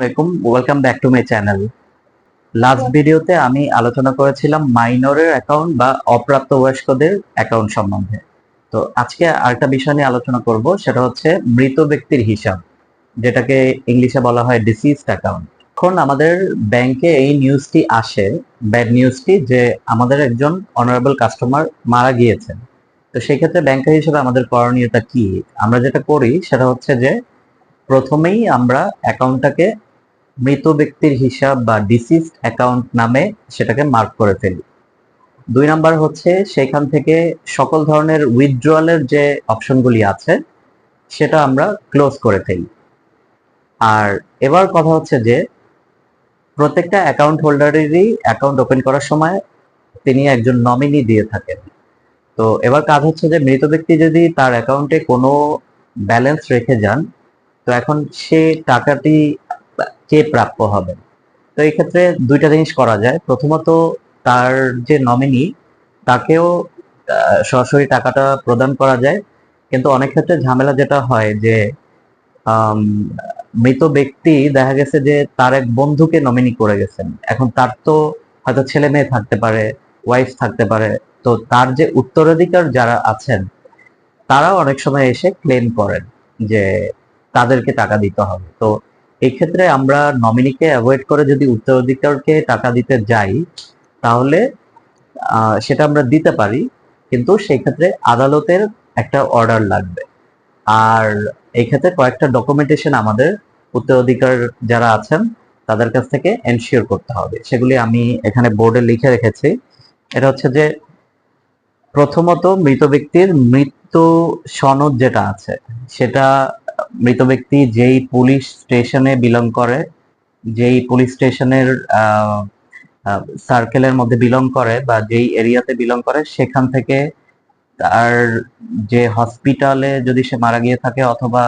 আসসালামাইকুম welcome back to my channel last ভিডিওতে আমি আলোচনা করেছিলাম মাইনরের অ্যাকাউন্ট বা অপ্রাপ্ত বয়স্কদের অ্যাকাউন্ট সম্বন্ধে। তো আজকে আরেকটা বিষয় নিয়ে আলোচনা করব, সেটা হচ্ছে মৃত ব্যক্তির হিসাব, যেটাকে ইংলিশে বলা হয় ডিসিজড অ্যাকাউন্ট এখন আমাদের ব্যাংকে এই নিউজটি আসে ব্যাড নিউজটি যে আমাদের একজন অনারেবল কাস্টমার মারা গিয়েছেন। তো সেই ক্ষেত্রে ব্যাংকার হিসেবে আমাদের করণীয়তা কি? আমরা যেটা করি, সেটা হচ্ছে যে প্রথমেই আমরা অ্যাকাউন্টটাকে মৃত ব্যক্তির হিসাব বা ডিসিজড অ্যাকাউন্ট নামে সেটাকে মার্ক করে ফেলি। দুই নাম্বার হচ্ছে সেখান থেকে সকল ধরনের উইথড্রয়ালের যে অপশনগুলি আছে, সেটা আমরা ক্লোজ করে ফেলি। আর এবার কথা হচ্ছে যে, প্রত্যেকটা অ্যাকাউন্ট হোল্ডারেরই অ্যাকাউন্ট ওপেন করার সময় তিনি একজন নমিনি দিয়ে থাকেন। তো এবার কাজ হচ্ছে যে, মৃত ব্যক্তি যদি তার অ্যাকাউন্টে কোনো ব্যালেন্স রেখে যান, তো এখন সে টাকাটি কে প্রাপ্য হবে? তো এই ক্ষেত্রে দুইটা জিনিস করা যায়। প্রথমত, তার যে নমিনি তাকেও সরাসরি টাকাটা প্রদান করা যায়। কিন্তু অনেক ক্ষেত্রে ঝামেলা যেটা হয় যে মৃত ব্যক্তি দেখা গেছে যে তার এক বন্ধুকে নমিনি করে গেছেন। এখন তার তো হয়তো ছেলে মেয়ে থাকতে পারে ওয়াইফ থাকতে পারে। তো তার যে উত্তরাধিকার যারা আছেন, তারাও অনেক সময় এসে ক্লেম করেন যে তাদেরকে টাকা দিতে হবে। তো এই ক্ষেত্রে আমরা নমিনিকে অ্যাভয়েড করে যদি উত্তরাধিকারকে টাকা দিতে যাই, তাহলে সেটা আমরা দিতে পারি, কিন্তু সেই ক্ষেত্রে আদালতের একটা অর্ডার লাগবে। আর এই ক্ষেত্রে কয়েকটা ডকুমেন্টেশন আমাদের উত্তরাধিকার যারা আছেন, তাদের কাছ থেকে এনশিওর করতে হবে। সেগুলি আমি এখানে বোর্ডে লিখে রেখেছি। এটা হচ্ছে যে, প্রথমত মৃত ব্যক্তির মৃত্যু সনদ যেটা আছে, সেটা মৃত ব্যক্তি যেই পুলিশ স্টেশনে বিলং করে, যেই পুলিশ স্টেশনের সার্কেলের মধ্যে বিলং করে বা যেই এরিয়াতে বিলং করে, সেখান থেকে তার যে হসপিটালে যদি সে মারা গিয়ে থাকে অথবা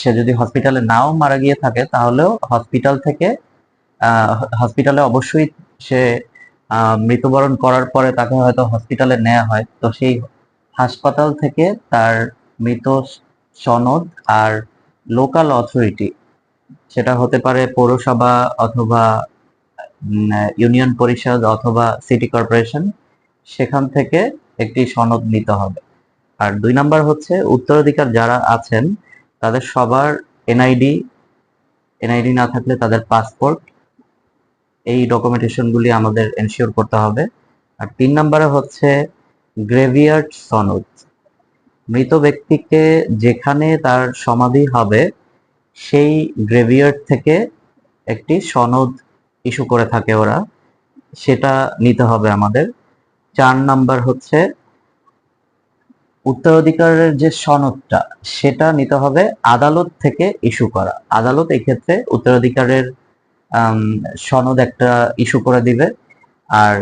সে যদি হসপিটালে নাও মারা গিয়ে থাকে, তাহলেও হসপিটাল থেকে হসপিটালে অবশ্যই সে মৃত্যুবরণ করার পরে তাকে হয়তো হসপিটালে নেওয়া হয়। তো সেই হাসপাতাল থেকে তার মৃত সনদ আর লোকাল অথরিটি, সেটা হতে পারে পৌরসভা অথবা ইউনিয়ন পরিষদ অথবা সিটি কর্পোরেশন, সেখান থেকে একটি সনদ নিতে হবে। আর দুই নাম্বার হচ্ছে, উত্তরাধিকার যারা আছেন, তাদের সবার এনআইডি এনআইডি না থাকলে তাদের পাসপোর্ট, এই ডকুমেন্টেশনগুলি আমাদের এনশিওর করতে হবে। আর তিন নম্বরে হচ্ছে গ্রেভিয়ার্ড সনদ। মৃত ব্যক্তিকে যেখানে তার সমাধি হবে, সেই গ্রেভিয়ার্ড থেকে একটি সনদ ইস্যু করে থাকে ওরা। সেটা নিতে হবে আমাদের। চার নাম্বার হচ্ছে, উত্তরাধিকারের যে সনদটা, সেটা নিতে হবে আদালত থেকে ইস্যু করা। আদালত এই ক্ষেত্রে উত্তরাধিকারের সনদ একটা ইস্যু করে দিবে। আর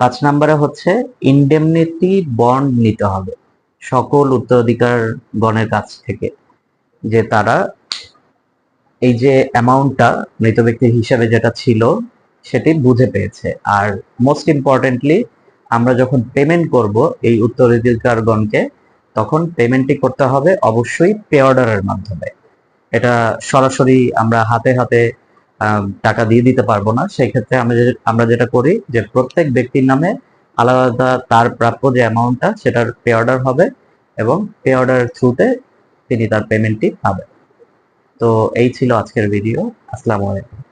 পাঁচ নাম্বারে হচ্ছে ইন্ডেমনিটি বন্ড নিতে হবে। সকল উত্তরাধিকার গণের কাছ থেকে যে তারা এই যে অ্যামাউন্টটা মৃত ব্যক্তির হিসাবে যেটা ছিল, সেটি বুঝে পেয়েছে। আর মোস্ট ইম্পর্টেন্টলি আমরা যখন পেমেন্ট করব এই উত্তরাধিকারগণকে, তখন পেমেন্টটি করতে হবে অবশ্যই পে অর্ডারের মাধ্যমে। এটা সরাসরি আমরা হাতে হাতে টাকা দিয়ে দিতে পারব না। সেক্ষেত্রে আমরা আমরা যেটা করি যে প্রত্যেক ব্যক্তির নামে আলাদা তার প্রাপ্য যে অ্যামাউন্টটা সেটার পে অর্ডার হবে এবং পে অর্ডার থ্রুতে তিনি তার পেমেন্টটি পাবেন। তো এই ছিল আজকের ভিডিও আসসালামু আলাইকুম।